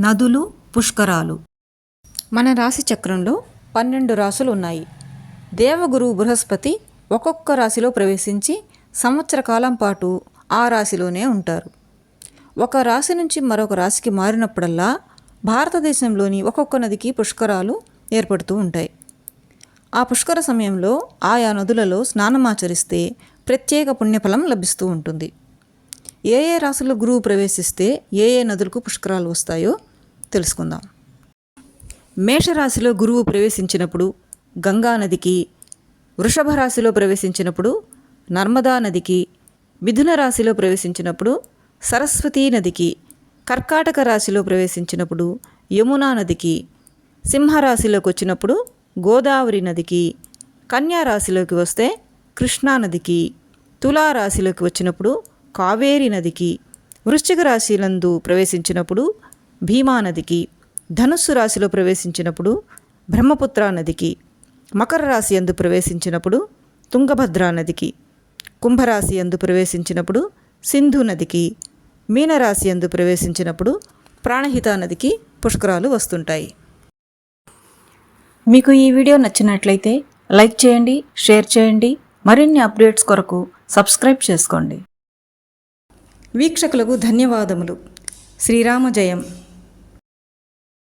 నదులు పుష్కరాలు. మన రాశి చక్రంలో పన్నెండు రాసులు ఉన్నాయి. దేవగురు బృహస్పతి ఒక్కొక్క రాశిలో ప్రవేశించి సంవత్సర కాలం పాటు ఆ రాశిలోనే ఉంటారు. ఒక రాశి నుంచి మరొక రాశికి మారినప్పుడల్లా భారతదేశంలోని ఒక్కొక్క నదికి పుష్కరాలు ఏర్పడుతూ ఉంటాయి. ఆ పుష్కర సమయంలో ఆయా నదులలో స్నానమాచరిస్తే ప్రత్యేక పుణ్యఫలం లభిస్తూ ఉంటుంది. ఏ ఏ రాశుల్లో గురువు ప్రవేశిస్తే ఏ ఏ నదులకు పుష్కరాలు వస్తాయో తెలుసుకుందాం. మేషరాశిలో గురువు ప్రవేశించినప్పుడు గంగా నదికి వృషభ రాశిలో ప్రవేశించినప్పుడు నర్మదా నదికి మిథున రాశిలో ప్రవేశించినప్పుడు సరస్వతీ నదికి కర్కాటక రాశిలో ప్రవేశించినప్పుడు యమునా నదికి సింహరాశిలోకి వచ్చినప్పుడు గోదావరి నదికి కన్యా రాశిలోకి వస్తే కృష్ణా నదికి తులారాశిలోకి వచ్చినప్పుడు కావేరి నదికి వృశ్చిక రాశిలందు ప్రవేశించినప్పుడు భీమా నదికి ధనుస్సు రాశిలో ప్రవేశించినప్పుడు బ్రహ్మపుత్ర నదికి మకర రాశి యందు ప్రవేశించినప్పుడు తుంగభద్రా నదికి కుంభరాశి యందు ప్రవేశించినప్పుడు సింధు నదికి మీనరాశి యందు ప్రవేశించినప్పుడు ప్రాణహిత నదికి పుష్కరాలు వస్తుంటాయి. మీకు ఈ వీడియో నచ్చినట్లయితే లైక్ చేయండి షేర్ చేయండి మరిన్ని అప్డేట్స్ కొరకు సబ్స్క్రైబ్ చేసుకోండి. వీక్షకులకు ధన్యవాదములు. శ్రీరామ జయం.